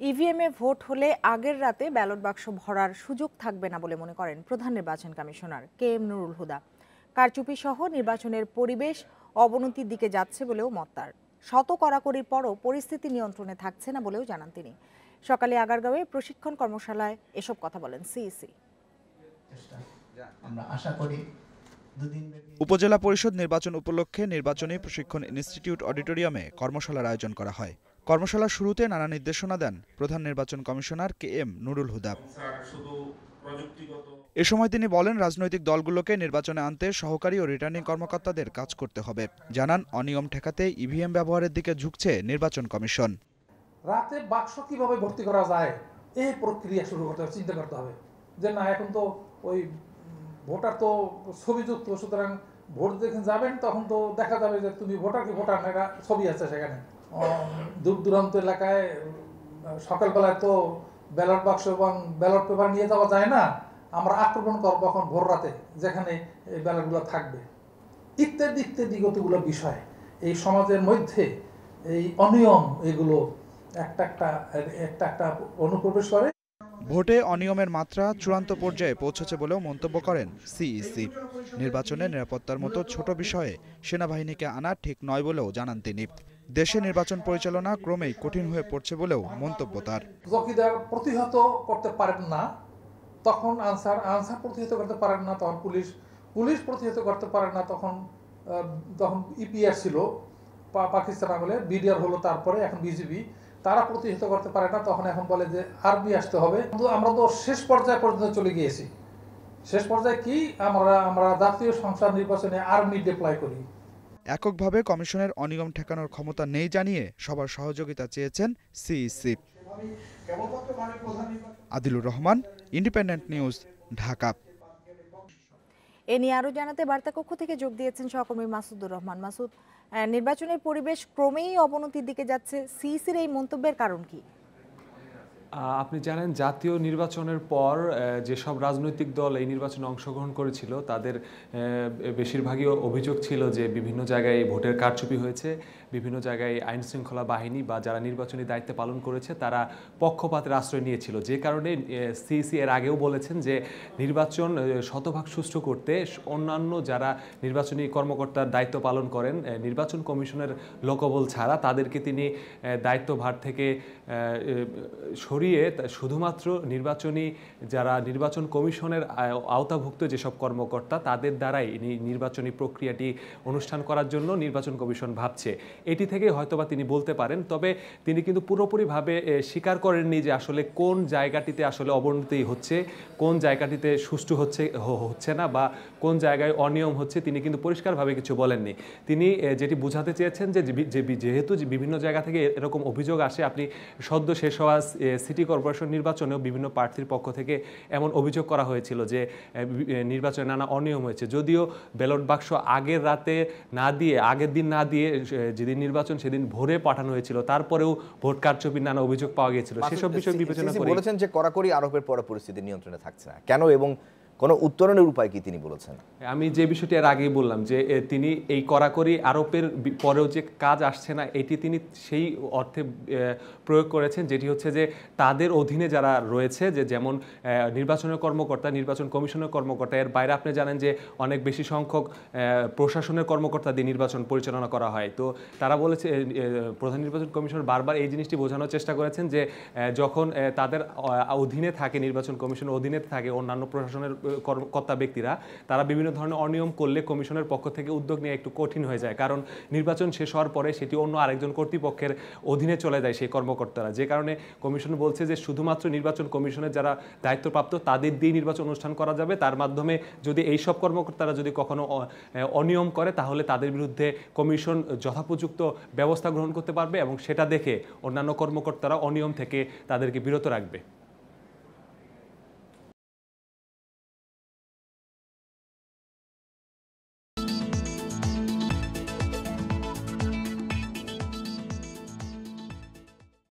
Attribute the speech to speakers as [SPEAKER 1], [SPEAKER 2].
[SPEAKER 1] ইভিএমে vote হলে আগের রাতে ব্যালট বাক্স ভরার সুযোগ থাকবে না বলে মনে করেন প্রধান নির্বাচন commissioner K M Nurul Huda. কারচুপি সহ নির্বাচনের পরিবেশ অবনতির দিকে যাচ্ছে বলেও মত তার। শত কড়াকড়ির পরও পরিস্থিতি নিয়ন্ত্রণে থাকছে না বলেও জানান তিনি। সকালে আগারগাঁওয়ে প্রশিক্ষণ কর্মশালায় এসব কথা বলেন সিইসি
[SPEAKER 2] আমরা আশা করি
[SPEAKER 3] উপজেলা পরিষদ নির্বাচন উপলক্ষে নির্বাচনী প্রশিক্ষণ ইনস্টিটিউট অডিটোরিয়ামে কর্মশালার আয়োজন করা হয়। কর্মশালার শুরুতে নানা নির্দেশনা দেন প্রধান নির্বাচন commissioner K M Nurul Huda. এ সময় তিনি বলেন, রাজনৈতিক দলগুলোকে নির্বাচনে আনতে সহকারী ও রিটার্নিং কর্মকর্তাদের কাজ করতে হবে। জানান, অনিয়ম ঠেকাতে ইভিএম ব্যবহারের দিকে ঝুঁকছে নির্বাচন কমিশন।
[SPEAKER 4] রাতে বাক্স কীভাবে ভর্তি করা যায়, এই প্রক্রিয়া শুরু করতে হবে, চিন্তা করতে হবে। যে না, এখন তো ওই ভোটার তো ছবিযুক্ত, সুতরাং ভোট যেখানে যাবেন তখন তো দেখা যাবে যে তুমি ভোটার কি ভোটার না ছবি আছে সেখানে। দূর দূরান্ত এলাকায় সকালবেলায় তো ব্যালট বাক্স এবং ব্যালট পেপার নিয়ে যাওয়া যায় না। আমরা আক্রমণ করব এখন ভোর রাতে, যেখানে এই ব্যালটগুলো থাকবে। ইত্যাদি ইত্যাদি কতগুলো বিষয়। এই সমাজের মধ্যে এই অনিয়ম এগুলো একটা একটা একটা একটা অনুপ্রবেশ করে।
[SPEAKER 3] ভোটে অনিয়মের মাত্রা চূড়ান্ত পর্যায়ে পৌঁছেছে বলেও মন্তব্য করেন সিইসি। নির্বাচনে নিরাপত্তার মতো ছোট বিষয়ে সেনাবাহিনীকে আনা ঠিক নয় বলেও জানান তিনি। দেশে নির্বাচন পরিচালনা ক্রমেই কঠিন হয়ে পড়ছে বলেও মন্তব্য তার।
[SPEAKER 4] প্রতিহত করতে পারেন না, তখন আনসার আনসার প্রতিহত করতে পারেন না, তখন পুলিশ পুলিশ প্রতিহত করতে পারে না, তখন তখন ইপিআর ছিল পাকিস্তান আমলে বিডিআর হলো তারপরে, এখন বিজিবি তারা প্রতিহত করতে পারে না, তখন এখন বলে যে আর্মি আসতে হবে। কিন্তু আমরা তো শেষ পর্যায়ে পর্যন্ত চলে গিয়েছি। শেষ পর্যায়ে কি? আমরা আমরা জাতীয় সংসদ নির্বাচনে আর্মি ডিপ্লয় করি।
[SPEAKER 3] এককভাবে কমিশনের অনিয়ম ঠেকানোর ক্ষমতা নেই জানিয়ে সবার সহযোগিতা চেয়েছেন CEC. Adilur Rahman, independent news, Dhaka.
[SPEAKER 1] এ নিয়ে আরও জানাতে বার্তা কক্ষ থেকে যোগ দিয়েছেন সহকর্মী মাসুদুর রহমান। মাসুদ নির্বাচনের পরিবেশ ক্রমেই অবনতির দিকে যাচ্ছে। সিইসির এই মন্তব্যের কারণ কি?
[SPEAKER 5] আপনি জানেন জাতীয় নির্বাচনের পর যেসব রাজনৈতিক দল এই নির্বাচনে অংশগ্রহণ করেছিল, তাদের বেশিরভাগই অভিযোগ ছিল যে বিভিন্ন জায়গায় ভোটের কারচুপি হয়েছে, বিভিন্ন জায়গায় আইন শৃঙ্খলা বাহিনী বা যারা নির্বাচনী দায়িত্ব পালন করেছে, তারা পক্ষপাতের আশ্রয় নিয়েছিল। যে কারণে সিইসি এর আগেও বলেছেন যে নির্বাচন শতভাগ সুষ্ঠু করতে অন্যান্য যারা নির্বাচনী কর্মকর্তার দায়িত্ব পালন করেন নির্বাচন কমিশনের লোকবল ছাড়া তাদেরকে তিনি দায়িত্বভার থেকে সরিয়ে শুধুমাত্র নির্বাচনী যারা নির্বাচন কমিশনের আওতাভুক্ত যেসব কর্মকর্তা, তাদের দ্বারাই নির্বাচনী প্রক্রিয়াটি অনুষ্ঠান করার জন্য নির্বাচন কমিশন ভাবছে। এটি থেকে হয়তোবা তিনি বলতে পারেন, তবে তিনি কিন্তু পুরোপুরিভাবে স্বীকার করেননি যে আসলে কোন জায়গাটিতে আসলে অবনতি হচ্ছে, কোন জায়গাটিতে সুষ্ঠু হচ্ছে হচ্ছে না বা কোন জায়গায় অনিয়ম হচ্ছে তিনি কিন্তু পরিষ্কারভাবে কিছু বলেননি। তিনি যেটি বোঝাতে চেয়েছেন যে যেহেতু বিভিন্ন জায়গা থেকে এরকম অভিযোগ আসে, আপনি সদ্য শেষ হওয়া সিটি কর্পোরেশন নির্বাচনেও বিভিন্ন প্রার্থীর পক্ষ থেকে এমন অভিযোগ করা হয়েছিল যে নির্বাচনে নানা অনিয়ম হয়েছে। যদিও ব্যালট বাক্স আগের রাতে না দিয়ে আগের দিন না দিয়ে যেদিন নির্বাচন সেদিন ভোরে পাঠানো হয়েছিল তারপরেও ভোট কারচুপির নানা অভিযোগ পাওয়া গিয়েছিল। সেসব বিষয় বিবেচনা করে
[SPEAKER 6] বলেছেন যে কড়াকড়ি আরোপের পরে পরিস্থিতি নিয়ন্ত্রণে থাকছে না। কেন? এবং কোনো উত্তরণের উপায় কি তিনি বলেছেন?
[SPEAKER 5] আমি যে বিষয়টি এর আগেই বললাম যে তিনি এই কড়াকড়ি আরোপের পরেও যে কাজ আসছে না, এটি তিনি সেই অর্থে প্রয়োগ করেছেন, যেটি হচ্ছে যে, তাদের অধীনে যারা রয়েছে, যে যেমন নির্বাচনের কর্মকর্তা, নির্বাচন কমিশনের কর্মকর্তা, এর বাইরে আপনি জানেন যে, অনেক বেশি সংখ্যক প্রশাসনের কর্মকর্তা দিয়ে নির্বাচন পরিচালনা করা হয়। তো তারা বলেছে প্রধান নির্বাচন কমিশন বারবার এই জিনিসটি বোঝানোর চেষ্টা করেছেন যে যখন তাদের অধীনে থাকে নির্বাচন কমিশনের অধীনে থাকে অন্যান্য প্রশাসনের কর্মকর্তা ব্যক্তিরা, তারা বিভিন্ন ধরনের অনিয়ম করলে কমিশনের পক্ষ থেকে উদ্যোগ নেওয়া একটু কঠিন হয়ে যায়। কারণ নির্বাচন শেষ হওয়ার পরে সেটি অন্য আরেকজন কর্তৃপক্ষের অধীনে চলে যায় সেই কর্মকর্তারা। যে কারণে কমিশন বলছে যে শুধুমাত্র নির্বাচন কমিশনের যারা দায়িত্বপ্রাপ্ত, তাদের দিয়ে নির্বাচন অনুষ্ঠান করা যাবে। তার মাধ্যমে যদি এই সব কর্মকর্তারা যদি কখনো অনিয়ম করে, তাহলে তাদের বিরুদ্ধে কমিশন যথাপযুক্ত ব্যবস্থা গ্রহণ করতে পারবে এবং সেটা দেখে অন্যান্য কর্মকর্তারা অনিয়ম থেকে তাদেরকে বিরত রাখবে।